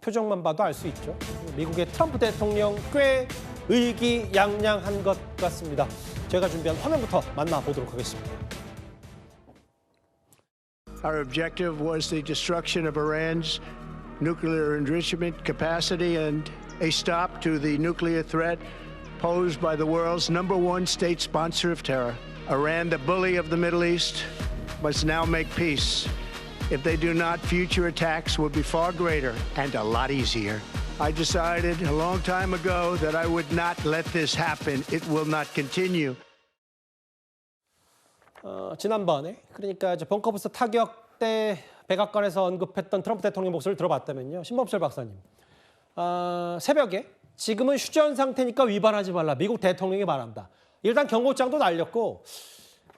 표정만 봐도 알 수 있죠. 미국의 트럼프 대통령 꽤 의기양양한 것 같습니다. 제가 준비한 화면부터 만나보도록 하겠습니다. Our objective was the destruction of Iran's nuclear enrichment capacity and a stop to the nuclear threat posed by the world's number one state sponsor of terror. Iran, the bully of the Middle East, must now make peace. If they do not, future attacks will be far greater and a lot easier. I decided a long time ago that I would not let this happen. It will not continue. 어, 지난번에 그러니까 이제 벙커부스 타격 때 백악관에서 언급했던 트럼프 대통령 목소리를 들어봤다면요. 신범철 박사님. 어, 새벽에 지금은 휴전 상태니까 위반하지 말라. 미국 대통령이 말한다. 일단 경고장도 날렸고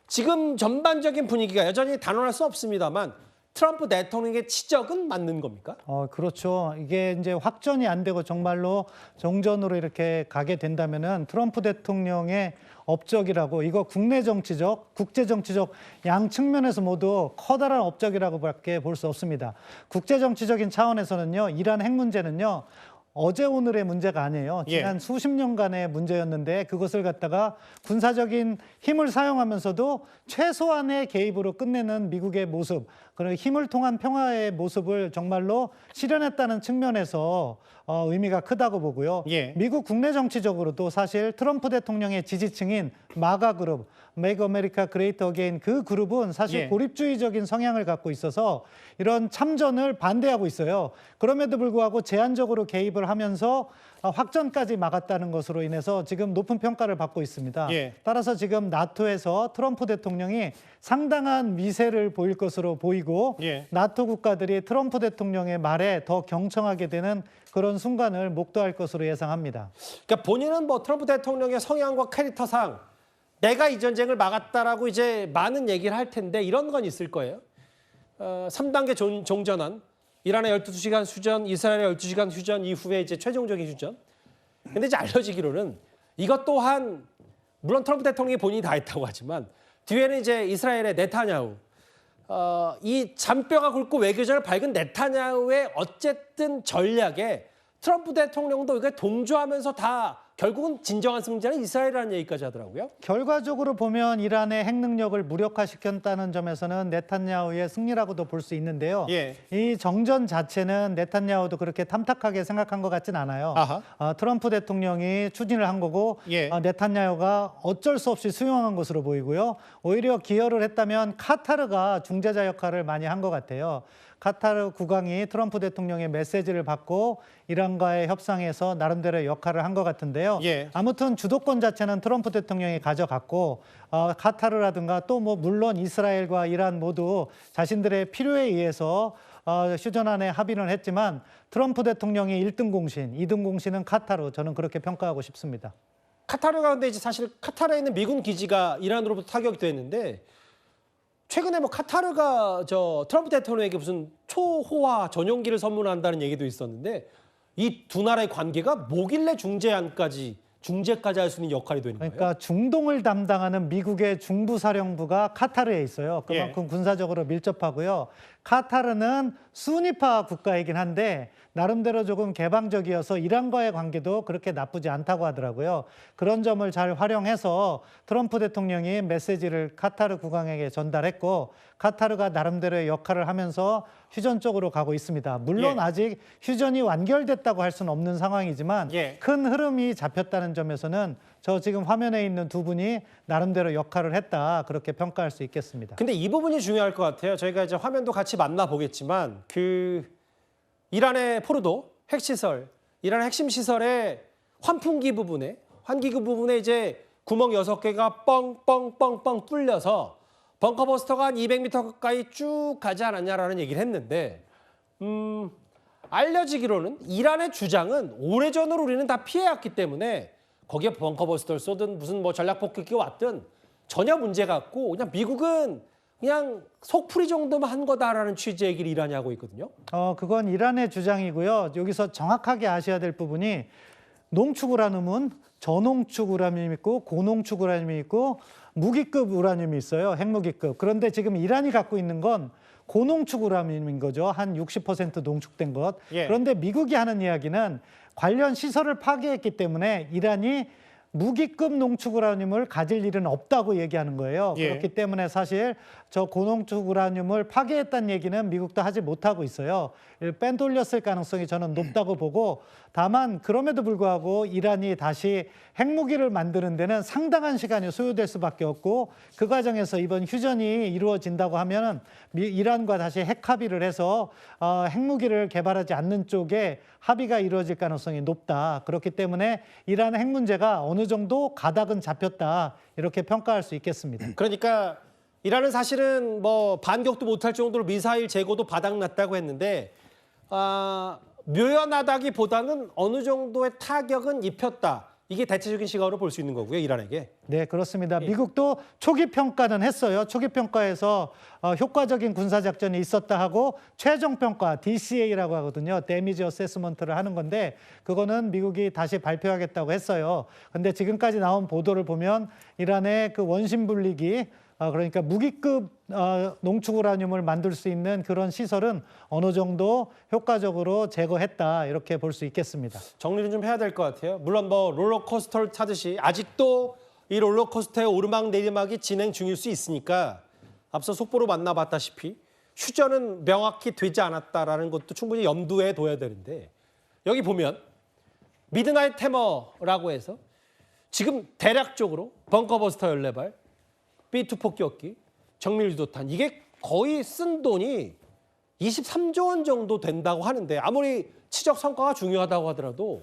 지금 전반적인 분위기가 여전히 단언할 수 없습니다만 트럼프 대통령의 치적은 맞는 겁니까? 어, 그렇죠. 이게 이제 확전이 안 되고 정말로 정전으로 이렇게 가게 된다면은 트럼프 대통령의 업적이라고 이거 국내 정치적, 국제 정치적 양 측면에서 모두 커다란 업적이라고밖에 볼 수 없습니다. 국제 정치적인 차원에서는요. 이란 핵 문제는요. 어제 오늘의 문제가 아니에요. 예. 지난 수십 년간의 문제였는데 그것을 갖다가 군사적인 힘을 사용하면서도 최소한의 개입으로 끝내는 미국의 모습, 그런 힘을 통한 평화의 모습을 정말로 실현했다는 측면에서 어, 의미가 크다고 보고요. 예. 미국 국내 정치적으로도 사실 트럼프 대통령의 지지층인 마가 그룹, 메이크 아메리카 그레이트 어게인 그 그룹은 사실 예. 고립주의적인 성향을 갖고 있어서 이런 참전을 반대하고 있어요. 그럼에도 불구하고 제한적으로 개입을 하면서 어, 확전까지 막았다는 것으로 인해서 지금 높은 평가를 받고 있습니다. 예. 따라서 지금 나토에서 트럼프 대통령이 상당한 미세를 보일 것으로 보이고 예. 나토 국가들이 트럼프 대통령의 말에 더 경청하게 되는 그런 순간을 목도할 것으로 예상합니다. 그러니까 본인은 뭐 트럼프 대통령의 성향과 캐릭터상 내가 이 전쟁을 막았다라고 이제 많은 얘기를 할 텐데 이런 건 있을 거예요. 어, 3단계 종, 종전한 이란의 12시간 휴전, 이스라엘의 12시간 휴전 이후에 이제 최종적인 휴전. 근데 이제 알려지기로는 이것 또한 물론 트럼프 대통령이 본인이 다 했다고 하지만 뒤에는 이제 이스라엘의 네타냐후 어, 이 잔뼈가 굵고 외교전을 밝은 네타냐후의 어쨌든 전략에 트럼프 대통령도 이게 동조하면서 다 결국은 진정한 승자는 이스라엘이라는 얘기까지 하더라고요. 결과적으로 보면 이란의 핵 능력을 무력화시켰다는 점에서는 네탄야후의 승리라고도 볼 수 있는데요. 예. 이 정전 자체는 네탄야후도 그렇게 탐탁하게 생각한 것 같진 않아요. 아하. 어, 트럼프 대통령이 추진을 한 거고 예. 어, 네탄야후가 어쩔 수 없이 수용한 것으로 보이고요. 오히려 기여를 했다면 카타르가 중재자 역할을 많이 한 것 같아요. 카타르 국왕이 트럼프 대통령의 메시지를 받고 이란과의 협상에서 나름대로 역할을 한 것 같은데요. 예. 아무튼 주도권 자체는 트럼프 대통령이 가져갔고 어, 카타르라든가 또 뭐 물론 이스라엘과 이란 모두 자신들의 필요에 의해서 어, 휴전안에 합의는 했지만 트럼프 대통령이 일등 공신, 이등 공신은 카타르 저는 그렇게 평가하고 싶습니다. 카타르가 근데 이제 사실 카타르에 있는 미군 기지가 이란으로부터 타격이 됐는데 최근에 뭐 카타르가 저 트럼프 대통령에게 무슨 초호화 전용기를 선물한다는 얘기도 있었는데 이 두 나라의 관계가 뭐길래 중재안까지 중재까지 할 수 있는 역할이 되는 거예요? 그러니까 중동을 담당하는 미국의 중부사령부가 카타르에 있어요. 그만큼 군사적으로 밀접하고요. 카타르는 수니파 국가이긴 한데 나름대로 조금 개방적이어서 이란과의 관계도 그렇게 나쁘지 않다고 하더라고요. 그런 점을 잘 활용해서 트럼프 대통령이 메시지를 카타르 국왕에게 전달했고 카타르가 나름대로의 역할을 하면서 휴전 쪽으로 가고 있습니다. 물론 예. 아직 휴전이 완결됐다고 할 수는 없는 상황이지만 예. 큰 흐름이 잡혔다는 점에서는 저 지금 화면에 있는 두 분이 나름대로 역할을 했다 그렇게 평가할 수 있겠습니다. 근데 이 부분이 중요할 것 같아요. 저희가 이제 화면도 같이 만나 보겠지만 그 이란의 포르도 핵시설, 이란의 핵심 시설의 환풍기 부분에 환기구 부분에 이제 구멍 여섯 개가 뻥뻥뻥뻥 뚫려서 벙커버스터가 한 200m 가까이 쭉 가지 않았냐라는 얘기를 했는데 음, 알려지기로는 이란의 주장은 오래전으로 우리는 다 피해왔기 때문에 거기에 벙커버스터를 쏘든 무슨 뭐 전략 폭격기가 왔든 전혀 문제가 없고 그냥 미국은 그냥 속풀이 정도만 한 거다라는 취지의 얘기를 이란이 하고 있거든요. 어, 그건 이란의 주장이고요. 여기서 정확하게 아셔야 될 부분이 농축 우라늄은 저농축 우라늄이 있고 고농축 우라늄이 있고 무기급 우라늄이 있어요. 핵무기급. 그런데 지금 이란이 갖고 있는 건 고농축 우라늄인 거죠. 한 60% 농축된 것. 예. 그런데 미국이 하는 이야기는 관련 시설을 파괴했기 때문에 이란이 무기급 농축 우라늄을 가질 일은 없다고 얘기하는 거예요. 예. 그렇기 때문에 사실 저 고농축 우라늄을 파괴했다는 얘기는 미국도 하지 못하고 있어요. 이를 빼돌렸을 가능성이 저는 높다고 보고 다만 그럼에도 불구하고 이란이 다시 핵무기를 만드는 데는 상당한 시간이 소요될 수밖에 없고 그 과정에서 이번 휴전이 이루어진다고 하면은 미- 이란과 다시 핵 합의를 해서 어, 핵무기를 개발하지 않는 쪽에 합의가 이루어질 가능성이 높다. 그렇기 때문에 이란 핵 문제가 어느 정도 가닥은 잡혔다. 이렇게 평가할 수 있겠습니다. 그러니까 이란은 사실은 뭐 반격도 못할 정도로 미사일 재고도 바닥났다고 했는데 아, 묘연하다기보다는 어느 정도의 타격은 입혔다. 이게 대체적인 시각으로 볼 수 있는 거고요, 이란에게. 네, 그렇습니다. 미국도 초기 평가는 했어요. 초기 평가에서 어, 효과적인 군사 작전이 있었다 하고 최종 평가 DCA라고 하거든요. 데미지 어세스먼트를 하는 건데 그거는 미국이 다시 발표하겠다고 했어요. 근데 지금까지 나온 보도를 보면 이란의 그 원심 분리기 어, 그러니까 무기급 어, 농축 우라늄을 만들 수 있는 그런 시설은 어느 정도 효과적으로 제거했다 이렇게 볼 수 있겠습니다. 정리를 좀 해야 될 것 같아요. 물론 뭐 롤러코스터를 타듯이 아직도 이 롤러코스터의 오르막 내리막이 진행 중일 수 있으니까 앞서 속보로 만나봤다시피 휴전은 명확히 되지 않았다라는 것도 충분히 염두에 둬야 되는데 여기 보면 미드나잇 테머라고 해서 지금 대략적으로 벙커버스터 14발, B2 폭격기, 정밀 유도탄. 이게 거의 쓴 돈이 23조 원 정도 된다고 하는데 아무리 치적 성과가 중요하다고 하더라도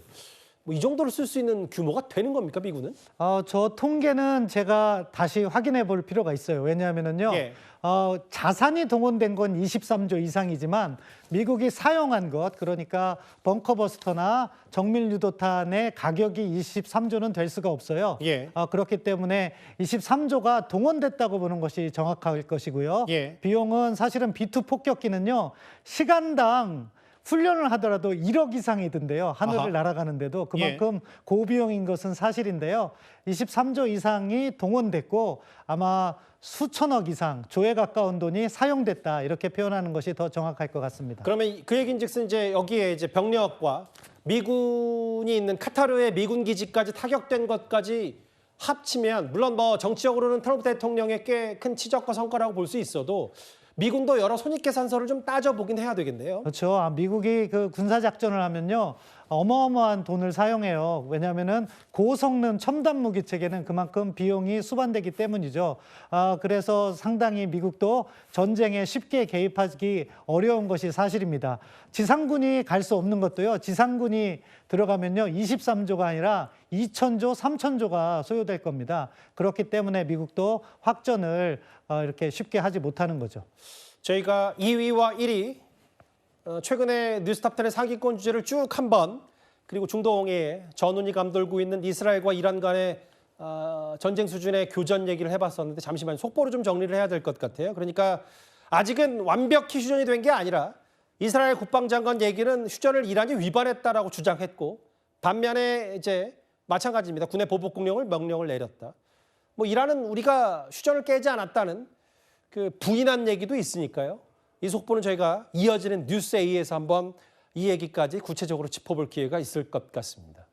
뭐 이 정도로 쓸수 있는 규모가 되는 겁니까 미군은? 어, 저 통계는 제가 다시 확인해 볼 필요가 있어요. 왜냐하면은요, 예. 어, 자산이 동원된 건 23조 이상이지만 미국이 사용한 것, 그러니까 벙커버스터나 정밀 유도탄의 가격이 23조는 될 수가 없어요. 예. 어, 그렇기 때문에 23조가 동원됐다고 보는 것이 정확할 것이고요. 예. 비용은 사실은 B2 폭격기는요, 시간당 훈련을 하더라도 1억 이상이 든대요. 하늘을 아하. 날아가는데도 예. 그만큼 고비용인 것은 사실인데요. 23조 이상이 동원됐고 아마 수천억 이상 조에 가까운 돈이 사용됐다 이렇게 표현하는 것이 더 정확할 것 같습니다. 그러면 그 얘기인즉슨 이제 여기에 이제 병력과 미군이 있는 카타르의 미군 기지까지 타격된 것까지 합치면 물론 뭐 정치적으로는 트럼프 대통령의 꽤 큰 치적과 성과라고 볼 수 있어도 미군도 여러 손익계산서를 좀 따져보긴 해야 되겠네요. 그렇죠. 아, 미국이 그 군사 작전을 하면요. 어마어마한 돈을 사용해요. 왜냐하면은 고성능 첨단 무기 체계는 그만큼 비용이 수반되기 때문이죠. 아, 그래서 상당히 미국도 전쟁에 쉽게 개입하기 어려운 것이 사실입니다. 지상군이 갈 수 없는 것도요. 지상군이 들어가면요. 23조가 아니라 2천조, 3천조가 소요될 겁니다. 그렇기 때문에 미국도 확전을 어, 이렇게 쉽게 하지 못하는 거죠. 저희가 2위와 1위 어, 최근에 뉴스탑10의 상위권 주제를 쭉 한번 그리고 중동에 전운이 감돌고 있는 이스라엘과 이란 간의 어, 전쟁 수준의 교전 얘기를 해봤었는데 잠시만 속보로 좀 정리를 해야 될 것 같아요. 그러니까 아직은 완벽히 휴전이 된 게 아니라 이스라엘 국방장관 얘기는 휴전을 이란이 위반했다라고 주장했고 반면에 이제 마찬가지입니다. 군의 보복 공령을 명령을 내렸다. 뭐 이란은 우리가 휴전을 깨지 않았다는 그 부인한 얘기도 있으니까요. 이 속보는 저희가 이어지는 뉴스 A에서 한번 이 얘기까지 구체적으로 짚어볼 기회가 있을 것 같습니다.